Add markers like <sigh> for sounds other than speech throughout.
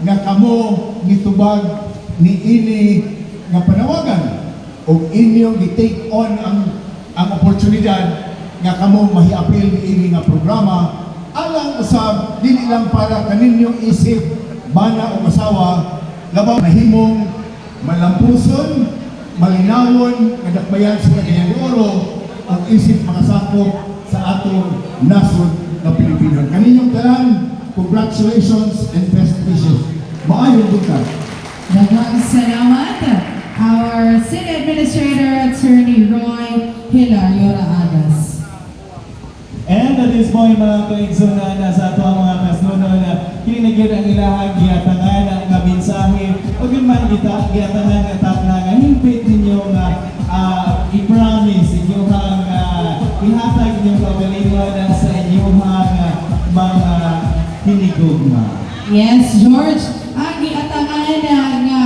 nga kamo nitubag ni ini nga panawagan o inyong i-take on ang ang oportunidad nga kamo mahiapil ni ini nga programa. Alang usab dili lang para kaninyong isip bana o masawa labaw nahimong malampuson malinawon nga dakbayan sa de Oro ang isip makasakop sa atong nasod nga Pilipino. Kaninyong tanan congratulations and best wishes maayong buntag Daghang salamat. Our City Administrator, Attorney Roy Hilario Raadas. And at this point, mga kaigsunan, sa ato ang mga kasunod, kinigid ang ilahang giatangan ang nga mensahe. O yun man, kita, giatangan ang tap na nga, himpit ninyo nga ah, i-promise hinigugma. Yes, George. Ang giatangan nga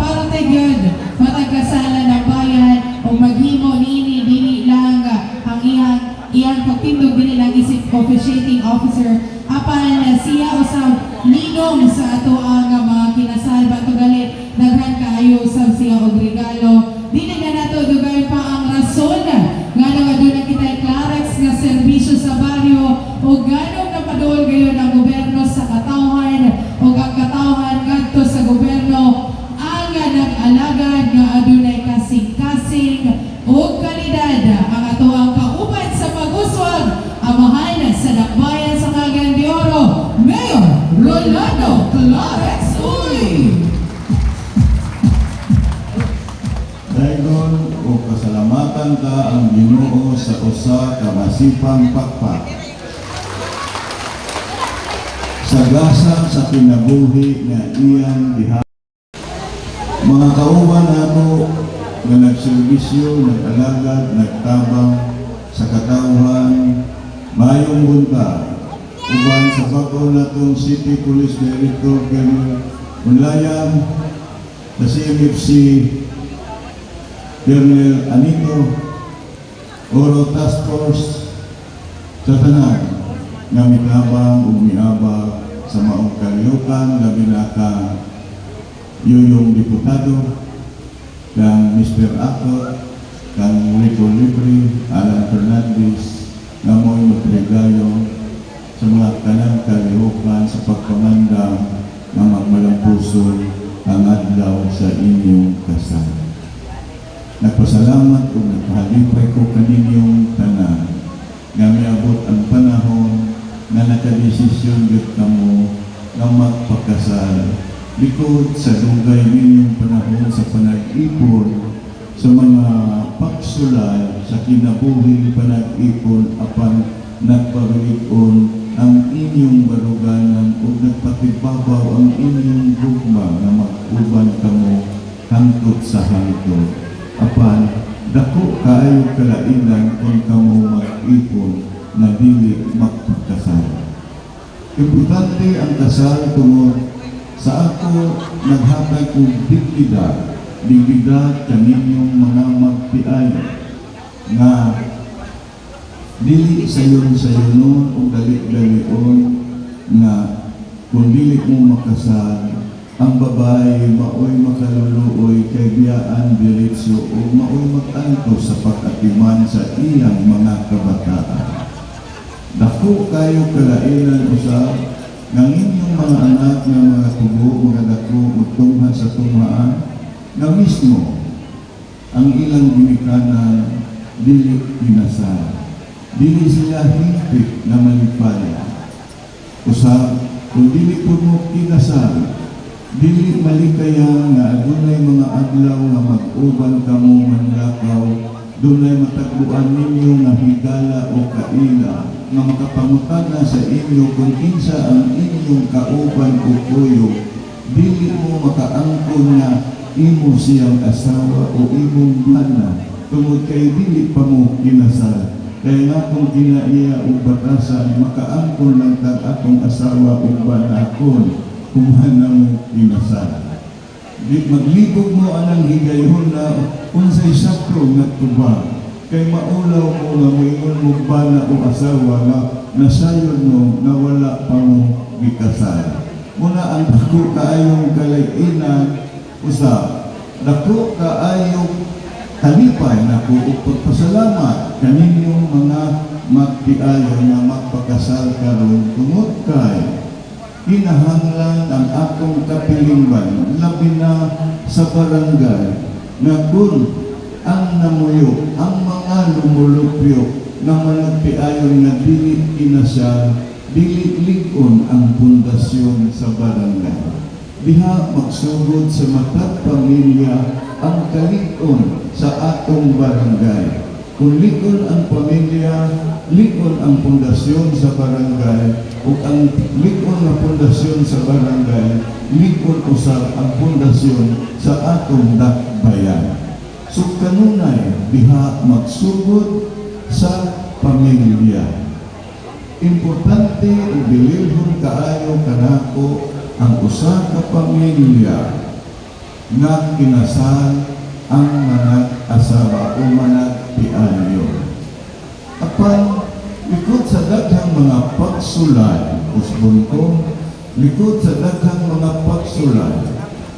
para tayo yun, ng bayan o maghimo nini dili lang ang iyang iyang pagtindog dili lang isip officiating officer apan siya usab ninom sa ato ang mga kinasal bato gali daghan kaayo usab siya og regalo ka ang Ginoo sa usa ka masipang pakpak. Sagasa sa kinabuhi nga iyang diha. Mga kauban nato nga nagserbisyo, nag-alagad, nagtabang sa katawhan, mayong bunta, uban sa bako natong City Police Director Colonel Unlayan, sa CMFC Colonel Anito Oro Task Force sa tanan nga mitabang ug miabag sa maong kalihukan labi na ka yuyong diputado kang Mr. Ako kang Rico Libre Alan Fernandez nga mo'y magregayo sa mga kanang kalihukan sa pagpamanda nga magmalampuso ang adlaw sa inyong kasal. Nagpasalamat o nagpahalipay ko kaninyong tanan nga miabot ang panahon nga nakadesisyon gyud kamo nga magpakasal likod sa dugay ninyong panahon sa panag-ipon sa mga pagsulay sa kinabuhing panag-ipon apan nagpabilikon ang inyong baruganan o nagpatibabaw ang inyong gugma nga mag-uban kamo hangtod sa hangtod apan dako kaayo kalainan kung kamo mag-ipon na dili magpagkasal. Importante ang kasal tungod sa ako naghatag og dignidad, dignidad kaninyong mga magpiay nga dili sayon sayonon o dali-dalion nga kung dili mo makasal ang babae maoy makaluluoy kay biyaan diretsyo o maoy mag-anto sa pagkatiman sa iyang mga kabataan. Dako kayo kalainan usab ng inyong mga anak nga mga tubo, mga dako, magtungha sa tumaan na mismo ang ilang ginikanan dili pinasal. Dili sila higpit na malipay. Usab, kung dili po kinasal, Dili malikaya nga adunay mga adlaw nga mag-uban kamo manlakaw, dunay matagbuan ninyo nga higala o kaila nga makapangutana sa inyo kung kinsa ang inyong kauban o kuyo. Dili mo makaangkon nga imo siyang asawa o imong bana tungod kay dili pa mo kinasal. Kaya nga kung kinaiya o batasan, makaangkon lang tag atong asawa o banakon kumahan ng inasal. Di maglibog mo anang higayon na unsay sakto nga tuba. Kay maulaw mo nga moingon mo bana o asawa nga nasayon mo na wala pa mo gikasal. Muna ang dako kaayong kalay-inan usa dako kaayong kalipay na ko ug pagpasalamat kaninyong mga magtiayon na magpakasal karon tungod kay kinahanglan ang akong kapilingban labi na sa barangay na kung ang namuyo ang mga lumulupyo na managtiayon na dili kinasal dili ligon ang pundasyon sa barangay. Diha magsugod sa matag pamilya ang kalikon sa atong barangay kung likon ang pamilya, likon ang pundasyon sa barangay, o ang likon na pundasyon sa barangay, likon usab ang pundasyon sa atong dakbayan. So kanunay, diha magsugod sa pamilya. Importante o bililhon kaayo kanako ang usa ka pamilya nga kinasal ang manag-asawa o manag-tianyo. Apan, likod sa daghang mga pagsulay, usbon ko, likod sa daghang mga pagsulay,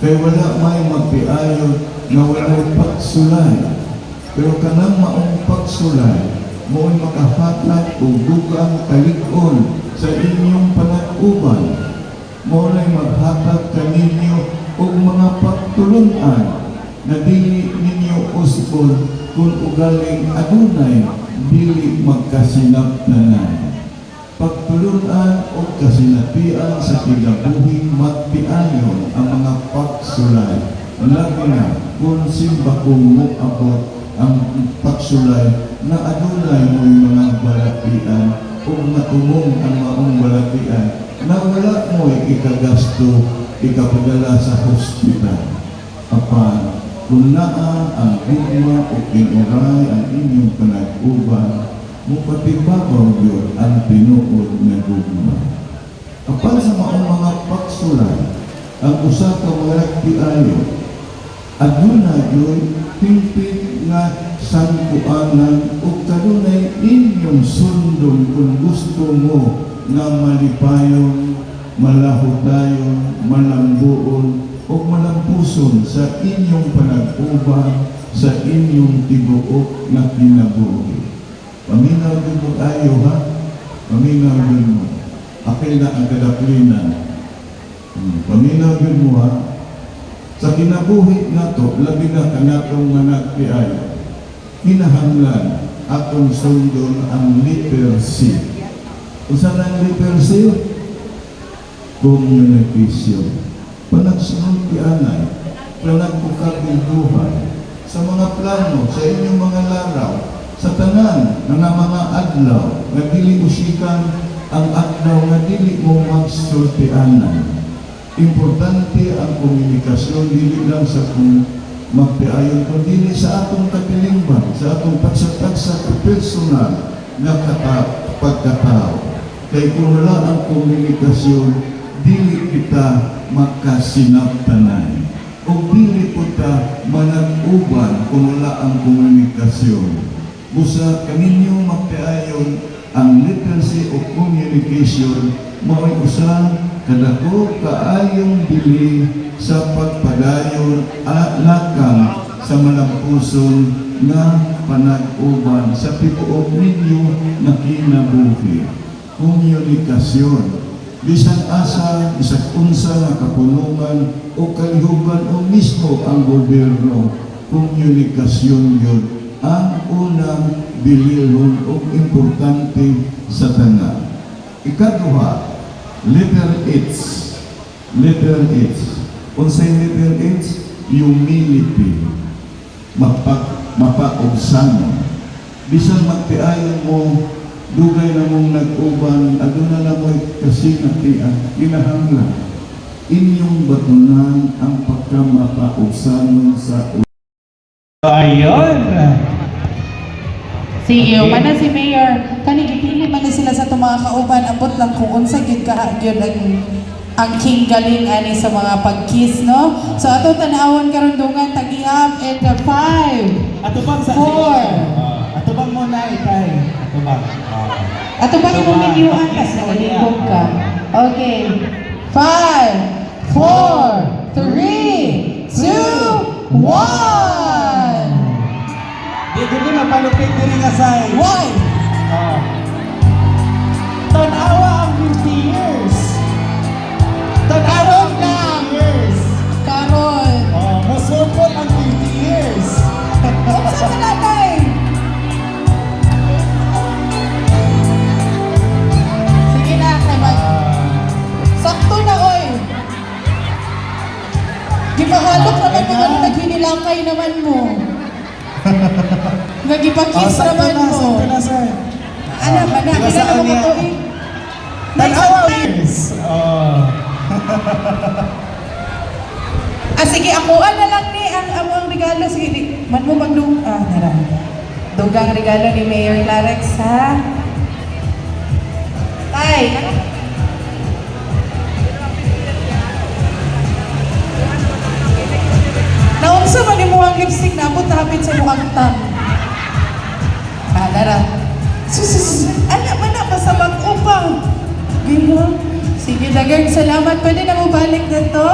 kay wala may magtiayo na wala pagsulay. Pero kanang maong pagsulay, mo'y makahatag o dugang kalikon sa inyong panag-uban. Mo'y maghatag kaninyo og mga pagtulungan na dili ninyo usbon kung ugaling adunay dili magkasinabtanan. Pagtulunan o kasinatian sa kinabuhing magtiayon ang mga pagsulay. Labi na kung simba kong moabot ang pagsulay na adunay mo'y mga balatian o matumong ang maong balatian na wala mo'y ikagasto ikapadala sa hospital. Apan, kung naa ang gugma o kinuray ang inyong panag-uban, mupatibabaw yun ang tinuod na gugma. Apan sa maong mga pagsulay, ang usa ka mga tiayo, aduna yun pimpit nga sangkuanan o kanunay inyong sundon kung gusto mo nga malipayon, malahotayon, malambuon, o malampuson sa inyong panag-uban sa inyong tibuok na kinabuhi. Paminaw din mo tayo, ha? Paminaw din mo. Apil na ang kadaplinan. Hmm, Paminaw din mo, ha? Sa kinabuhi na to, labi na kanatong managpiay, kinahanglan atong sundon ang. Kung saan ang letter C? Communication. Panagsunod ti anay, panagbukag ng buhay, sa mga plano, sa inyong mga laraw, sa tanan na nga mga adlaw, nga dili usikan ang adlaw nga dili mo magsultianan. Importante ang komunikasyon dili lang sa kung magpiayon kundi sa atong kapilingban, sa atong pagsatagsa sa personal na kata, pagkatao. Kay kung wala ang komunikasyon, dili kita makasinabtanan. O dili po ta manag-uban kung wala ang komunikasyon. Busa kaninyo magpiayon ang literacy o communication mao'y usa kadako kaayong bili sa pagpadayon at lakang sa malampuson nga panag-uban sa tibuok ninyo na kinabuhi. Komunikasyon. Bisan asa, isang unsa nga kapunungan o kalihuban o mismo ang gobyerno, komunikasyon yun ang unang bililon o importante sa tanan. Ikaduha, letter H. Letter H. Unsay letter H? Humility. Mapak mapaobsano. Bisan magtiayon mo, dugay na mong nag-uban, aduna na mo'y kasinatian, kinahanglan. Inyong batunan ang pagkamapaobsano sa Ayun! CEO, mana si Mayor, kani gipili man na sila sa itong mga kauban, abot lang kung unsa gyud ka gyud ang ang king galing ani sa mga pag-kiss, no? So ato tanawon karon dungan tag-ihap and the five. Ato bang sa Four. Ah, ato bang muna itay? Bang? Ah. Ato ba mo ninyuan ka sa nalibog ka? Okay. Five, four, three, two, one. Di gani mapalupit diri nga say. Why? Ah. Tanawa ang 50 years. Naghinilakay naman mo. <laughs> Nagipakis Oh, sakto naman na, mo. sakto na sir. Ano ba na? Di ba Kailan saan mo ko eh? Tanawa years. Oh. Ah, sige, ako na lang ni ang amo ang regalo. Sige, di, man mo magdung... Ah, nara. Dugang regalo ni Mayor Larex, ha? Tay, ano? Naunsa man mo ang lipstick na abot hapit sa mukhang tang. Ah, nara. Sus, sus, sus. Ano man na, basta mag-upang. Gino. Sige, dagang salamat. Pwede na mo balik dito?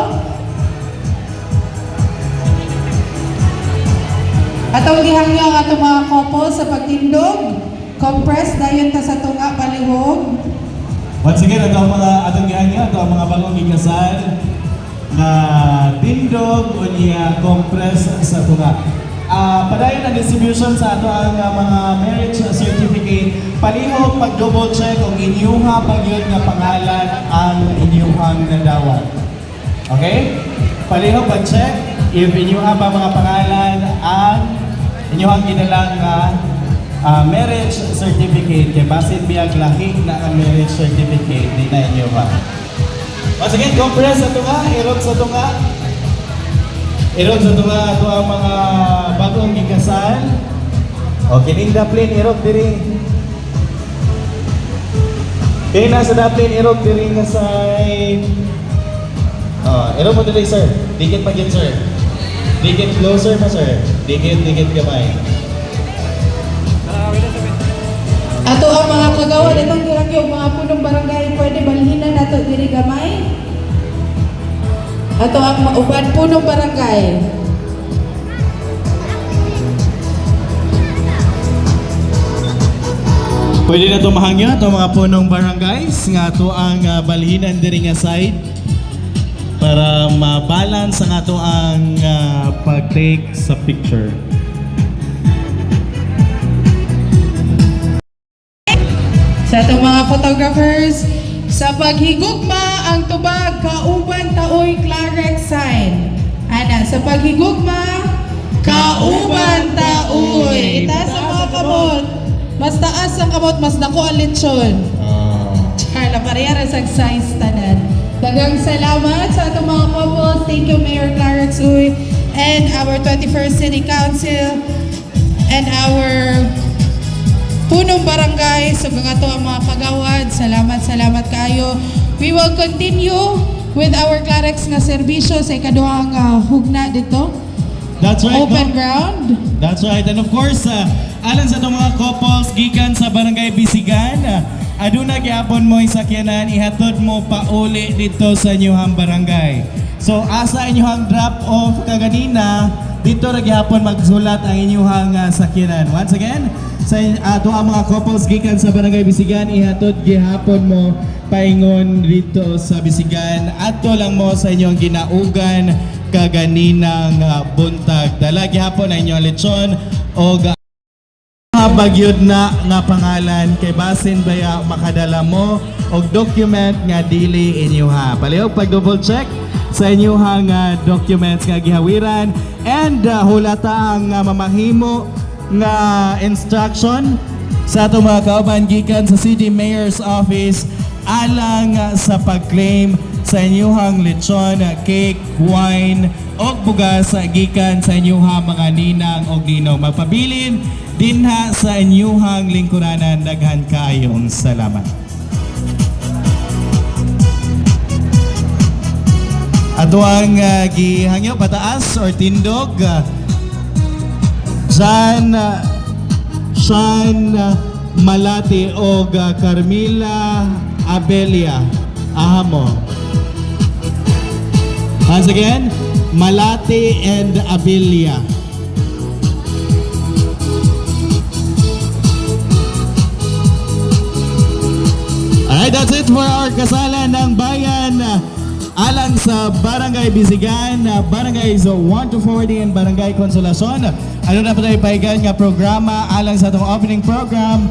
Atong gihangyo ang atong mga couple sa pagtindog. Compress dayon ta sa tunga palihog. Once again, ito ang mga atong gianya, ito ang mga bagong ikasal na tindog o niya compress sa tunga. Ah, padayon ang distribution sa ato ang ah, mga marriage certificate. Palihog pag double check kung inyuha pag yun nga pangalan ang inyuhang nadawat. Okay? Palihog pag check if inyuha pa mga pangalan ang inyuhang ginalang nga ah, marriage certificate kay basin biyag lahi na ang marriage certificate di na inyo ba once again compress sa tunga irog sa tunga. Irog sa tunga ato ang mga bagong gikasal o kining daplin irog diri. Kaya nasa daplin irog diri nga side Oh, irog mo dili sir. Dikit pa gid sir. Dikit closer pa sir. Dikit dikit gamay Ato ang mga kagawa itong gihangyo mga punong barangay pwede balhinan nato diri gamay. Ato ang uban punong barangay. Pwede na tumahangyo ito mga punong barangays nga to ang uh, balhinan diri nga side para ma-balance ang ato ang ah, pag-take sa picture. Sa itong mga photographers, sa paghigugma ang tubag kauban taoy Clarex sign. Ana, sa paghigugma kauban taoy. Itaas ang mga kamot. Mas taas ang kamot, mas dako ang lechon. Charla, parehara sa size tanan. Dagang salamat sa atong mga couples. Thank you, Mayor Clarence Uy, and our 21st City Council, and our punong barangay sa mga to ang mga kagawad. Salamat, salamat kayo. We will continue with our Clarex nga serbisyo sa ikaduhang uh, hugna dito. That's right. Open no? ground. That's right. And of course, uh, alang sa itong mga couples, gikan sa Barangay Bisigan, uh, aduna gyapon mo sakyanan, ihatod mo pa uli dito sa inyong barangay. So, asa inyong drop off kaganina, dito ra gyapon magsulat ang inyong uh, sakyanan. Once again, sa ato ang mga couples gikan sa Barangay Bisigan, ihatod gihapon mo paingon dito sa Bisigan. Ato lang mo sa inyong ginaugan kaganinang uh, buntag. Dala gihapon ang inyong lechon o bagyod na nga pangalan kay basin baya makadala mo og document nga dili inyo ha. Palihog pag double check sa inyo nga documents nga gihawiran and uh, hulata ang uh, mamahimo nga instruction sa atong mga kauban gikan sa City Mayor's Office alang sa pag-claim sa inyuhang lechon, cake, wine, o bugas gikan sa inyuhang mga ninang o ninong. Magpabilin dinha sa inyuhang lingkuranan. Daghan kayong salamat. Ato ang uh, gihangyo pataas or tindog. Uh, Sean, Sean uh, Malati o uh, Carmila Abelia. Ahamo. Once again, Malati and Abelia. Alright, that's it for our kasalan ng bayan. Alang sa Barangay Bisigan, uh, Barangay 1 to 40 and Barangay Consolacion. Ano na pa tayo pahigan nga programa alang sa itong opening program